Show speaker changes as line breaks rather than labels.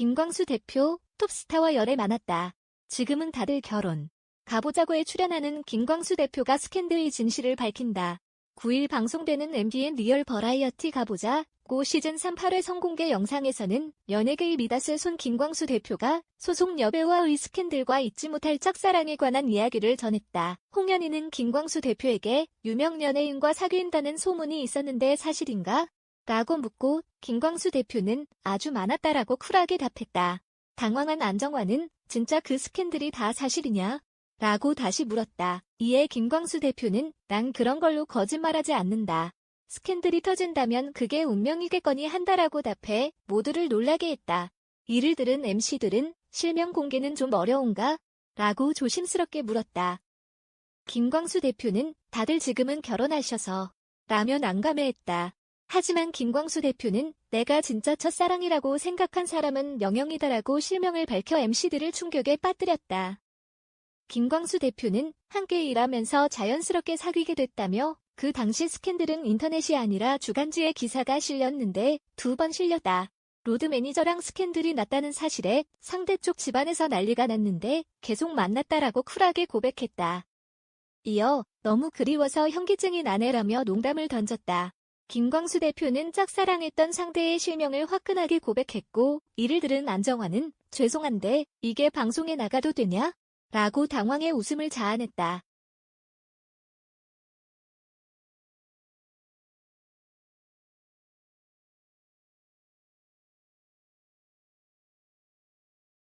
김광수 대표, 톱스타와 열애 많았다. 지금은 다들 결혼. 가보자고에 출연하는 김광수 대표가 스캔들의 진실을 밝힌다. 9일 방송되는 MBN 리얼 버라이어티 가보자 고 시즌 3 8회 성공개 영상에서는 연예계의 미다스의 손 김광수 대표가 소속 여배우와의 스캔들과 잊지 못할 짝사랑에 관한 이야기를 전했다. 홍현희는 김광수 대표에게 유명 연예인과 사귄다는 소문이 있었는데 사실인가? 라고 묻고 김광수 대표는 아주 많았다라고 쿨하게 답했다. 당황한 안정환은 진짜 그 스캔들이 다 사실이냐? 라고 다시 물었다. 이에 김광수 대표는 난 그런 걸로 거짓말하지 않는다. 스캔들이 터진다면 그게 운명이겠거니 한다라고 답해 모두를 놀라게 했다. 이를 들은 MC들은 실명 공개는 좀 어려운가? 라고 조심스럽게 물었다. 김광수 대표는 다들 지금은 결혼하셔서 라며 난감해했다. 하지만 김광수 대표는 내가 진짜 첫사랑이라고 생각한 사람은 명영이다라고 실명을 밝혀 MC들을 충격에 빠뜨렸다. 김광수 대표는 함께 일하면서 자연스럽게 사귀게 됐다며 그 당시 스캔들은 인터넷이 아니라 주간지에 기사가 실렸는데 두 번 실렸다. 로드 매니저랑 스캔들이 났다는 사실에 상대 쪽 집안에서 난리가 났는데 계속 만났다라고 쿨하게 고백했다. 이어 너무 그리워서 현기증이 나네라며 농담을 던졌다. 김광수 대표는 짝사랑했던 상대의 실명을 화끈하게 고백했고 이를 들은 안정환은 죄송한데 이게 방송에 나가도 되냐? 라고 당황해 웃음을 자아냈다.